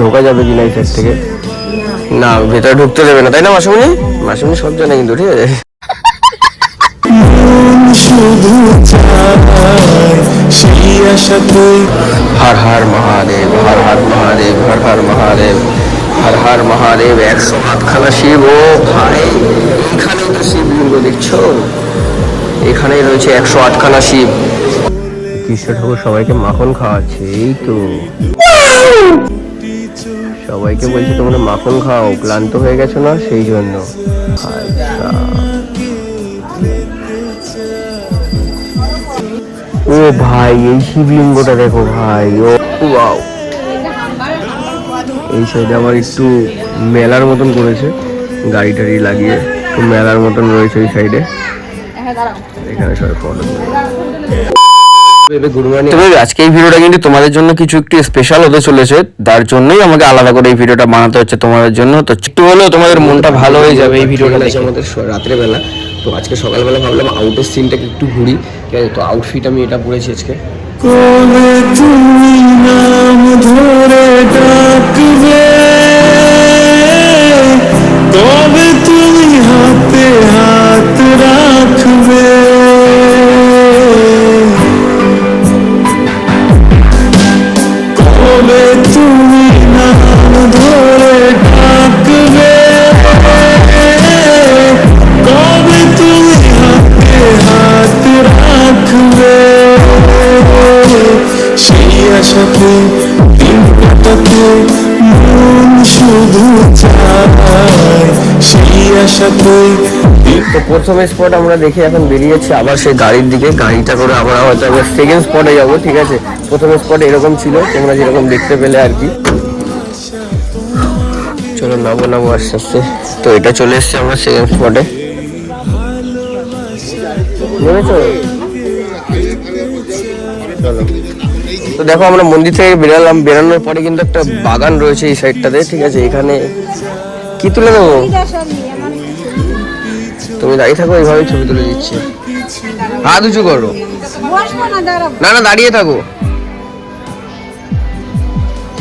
ঢোকা যাবে এই সাইড থেকে? না, ভেতরে ঢুকতে দেবে না, তাই না মাসুমনি মাসুমনি সব জানে কিন্তু, ঠিক আছে? হর হর মহাদেব, হর হর মহাদেব, হর হর মহাদেব, হর হর মহাদেব একশো আটখানা শিব, ও ভাই, এখানেও তো শিবলিঙ্গ দেখছ? এখানেই রয়েছে একশো আটখানা শিব। কৃষ্ণ ঠাকুর সবাইকে মাখন খাওয়াচ্ছে, এই তো। সবাইকে বলছে তোমরা মাখন খাও, ক্লান্ত হয়ে গেছো না? সেই জন্য। আচ্ছা। ও ভাই, এই শিবলিঙ্গটা দেখো ভাই, ও ওয়াও। এই সাইডে আবার একটু মেলার মতন করেছে, গাড়ি টাড়ি লাগিয়ে। একটু মেলার মতন রয়েছে এই সাইডে। এখানে সবাই ফটো তবে আজকে এই ভিডিওটা কিন্তু তোমাদের জন্য কিছু একটু স্পেশাল হতে চলেছে। তার জন্যই আমাকে আলাদা করে এই ভিডিওটা বানাতে হচ্ছে তোমাদের জন্য। তো একটু হলেও তোমাদের মনটা ভালো হয়ে যাবে এই ভিডিওটা দেখে আমাদের রাত্রে বেলা তো আজকে সকালবেলা ভাবলাম আউটের সিনটাকে একটু ঘুরি। ঠিক আছে তো আউটফিট আমি এটা পরেছি আজকে। কোলে তুমি নাম ধরে মন শুধু চায় সেই আশাতে তো প্রথম স্পট আমরা দেখে এখন বেরিয়েছি আবার সেই গাড়ির দিকে। গাড়িটা করে আমরা হয়তো আমরা সেকেন্ড স্পটে যাব ঠিক আছে? প্রথম স্পট এরকম ছিল তোমরা যেরকম দেখতে পেলে আর কি। চলো নামো নামো আস্তে আস্তে। তো এটা চলে এসছে আমরা সেকেন্ড স্পটে বুঝেছ চলো। তো দেখো আমরা মন্দির থেকে বেরালাম, বেরানোর পরে কিন্তু একটা বাগান রয়েছে এই সাইডটাতে, ঠিক আছে? এখানে কি তুলে দেবো? তুমি দাঁড়িয়ে থাকো এইভাবে ছবি তুলে দিচ্ছি। হাত উঁচু করো। না না, দাঁড়িয়ে থাকো।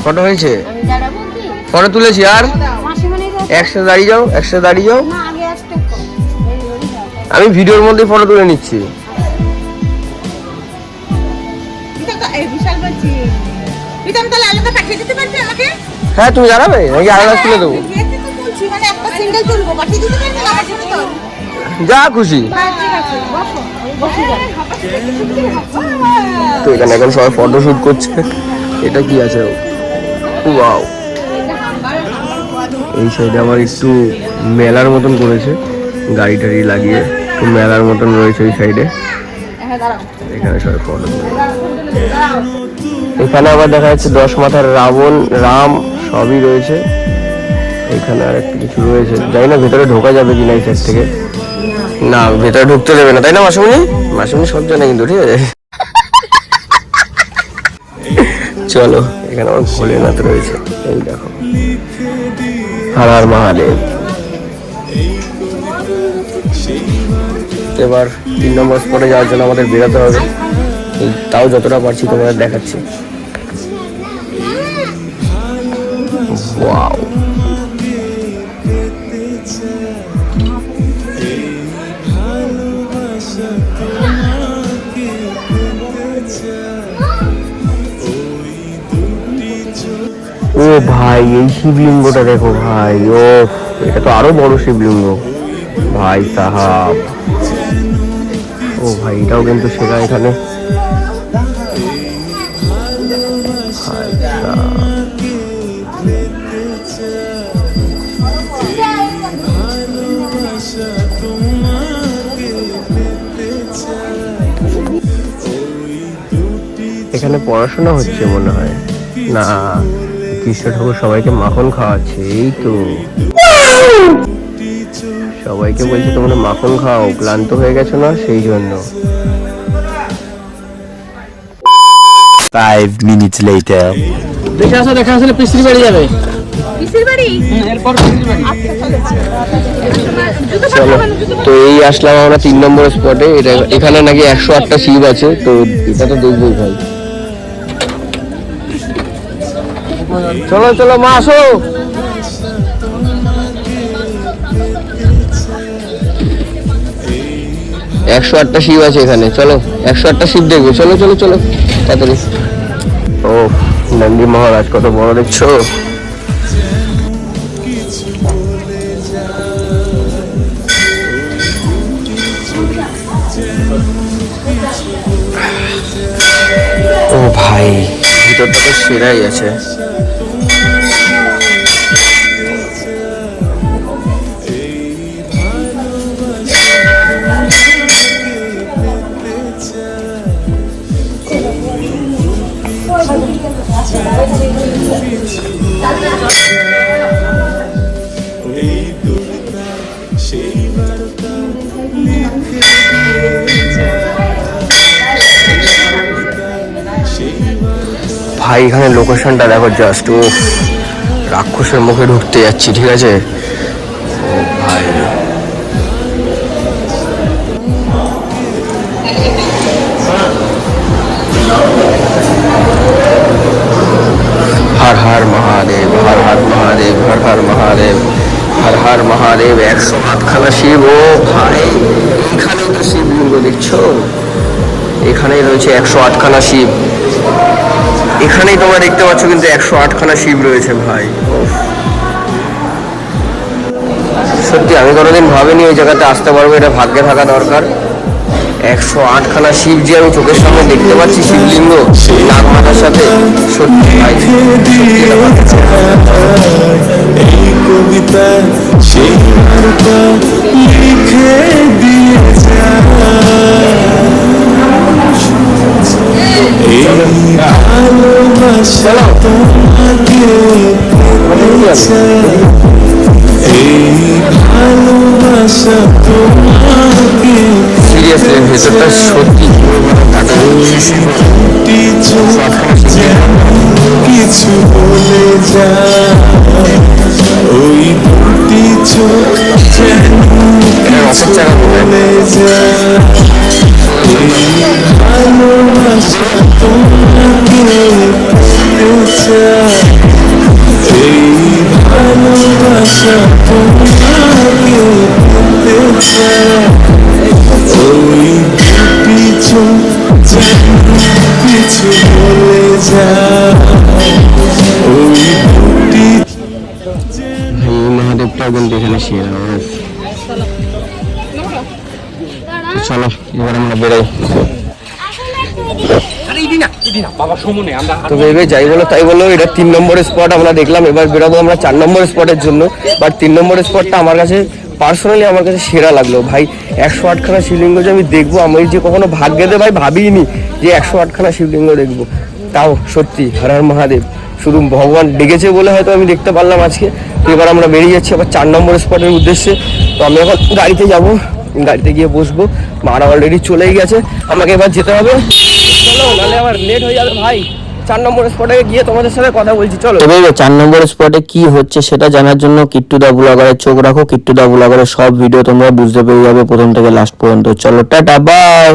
ফটো হয়েছে? ফটো তুলেছি, আর? একসাথে দাঁড়িয়ে যাও, একসাথে দাঁড়িয়ে যাও। আমি ভিডিওর মধ্যে ফটো তুলে নিচ্ছি। প্রীতম তাহলে পাঠিয়ে দিতে পারবে আমাকে? হ্যাঁ তুমি দাঁড়াবে নাকি আলাদা তুলে দেবো। মানে একটা সিঙ্গেল তুলবো পাঠিয়ে দিতে পারবে না যা খুশি। হ্যাঁ তো এখানে এখন সবাই ফটো শুট করছে। এটা কি আছে? ওয়াও। এই সাইডে আবার একটু মেলার মতন করেছে গাড়ি টাড়ি লাগিয়ে। মেলার মতন রয়েছে এই সাইডে এখানে আবার দেখা যাচ্ছে দশ মাথার রাবণ, রাম সবই রয়েছে। এখানে আর একটা কিছু রয়েছে। জানি না ভেতরে ঢোকা যাবে কিনা এই সাইড থেকে। না, ভেতরে ঢুকতে দেবে না, তাই না মাসুমনি মাসুমনি সব জানে কিন্তু, ঠিক আছে? চলো, এখানে আমার ভোলেনাথ রয়েছে। এই দেখো। হার হার মহাদেব। এবার তিন নম্বর স্পটে যাওয়ার জন্য আমাদের বেরোতে হবে। তাও যতটা পারছি তোমাদের দেখাচ্ছি। ওয়াও। ও ভাই, এই শিবলিঙ্গটা দেখো ভাই ও এটা তো আরও বড় শিবলিঙ্গ। ভাই সাহাব। ও ভাই, এটাও কিন্তু সেটা এখানে। এখানে পড়াশোনা হচ্ছে মনে হয় না কৃষ্ণ ঠাকুর সবাইকে মাখন খাওয়াচ্ছে, এই তো সবাইকে বলছে তোমরা মাখন খাও ক্লান্ত হয়ে গেছো না? সেই জন্য। Five minutes later. দেখে আসো দেখে আসলে বাড়ি যাবে। পিসির বাড়ি? বাড়ি। আচ্ছা চলো তো এই আসলাম আমরা তিন নম্বর স্পটে এটা এখানে নাকি একশো আটটা শিব আছে তো এটা তো দেখবোই ভাই। চলো চলো মা আসো। একশো আটটা শিব আছে এখানে, চলো, একশো আটটা শিব দেখব। চলো চলো চলো, তাড়াতাড়ি। ও, নন্দী মহারাজ, কত বড় দেখছ? ও ভাই ভিতরটা তো সেরাই আছে। ভাই, এখানে লোকেশনটা দেখো জাস্ট ও রাক্ষসের মুখে ঢুকতে যাচ্ছি, ঠিক আছে? ও ভাই। হর হর মহাদেব, হর হর মহাদেব, হর হর মহাদেব, হর হর মহাদেব একশো আটখানা শিব, ও ভাই। এখানেও তো শিবলিঙ্গ দেখছ? এখানেই রয়েছে একশো আটখানা শিব। এখানেই তোমরা দেখতে পাচ্ছ কিন্তু একশো আটখানা শিব রয়েছে ভাই। সত্যি আমি কোনোদিন ভাবিনি ওই জায়গাতে আসতে পারব এটা ভাগ্যে থাকা দরকার। একশো আটখানা শিব যে আমি চোখের সামনে দেখতে পাচ্ছি শিবলিঙ্গ নাগ মাথার সাথে সত্যি ভাই পেতে চায় এই ভালোবাসা তোমাকে সিরিয়াসলি ভেতরটা সত্যি দুটি চোখ যেন কিছু বলে যায় তোমাকে পেতে চায় ওই যেন কিছু বলে যায় ওই দুটি কিন্তু এখানে সেরা চলো এবার আমরা বেরোই তো ভেবে যাই বলো, তাই বলো, এটা তিন নম্বর স্পট আমরা দেখলাম, এবার বেরোবো আমরা চার নম্বর স্পটের জন্য। বাট তিন নম্বর স্পটটা আমার কাছে পার্সোনালি আমার কাছে সেরা লাগল। ভাই, একশো আটখানা শিবলিঙ্গ যে আমি দেখব, আমি যে কখনো ভাগ্যেতে ভাই ভাবিনি যে একশো আটখানা শিবলিঙ্গ দেখব। তাও, সত্যি, হর হর মহাদেব। শুধু ভগবান ডেকেছে বলে হয়তো আমি দেখতে পারলাম আজকে। তো এবার আমরা বেরিয়ে যাচ্ছি আবার চার নম্বর স্পটের উদ্দেশ্যে। তো আমি এখন গাড়িতে যাব, গাড়িতে গিয়ে বসবো। মারা অলরেডি চলেই গেছে। আমাকে এবার যেতে হবে। চলো নাহলে আবার লেট হয়ে যাবে ভাই। চার নম্বর স্পটে গিয়ে তোমাদের সাথে কথা বলছি, চলো। এবার চার নম্বর স্পটে কি হচ্ছে সেটা জানার জন্য কিট্টু দা ব্লগারের চোখ রাখো। কিট্টু দা ব্লগারের সব ভিডিও তোমরা বুঝতে পেরে যাবে প্রথম থেকে লাস্ট পর্যন্ত। চলো, টাটা বাই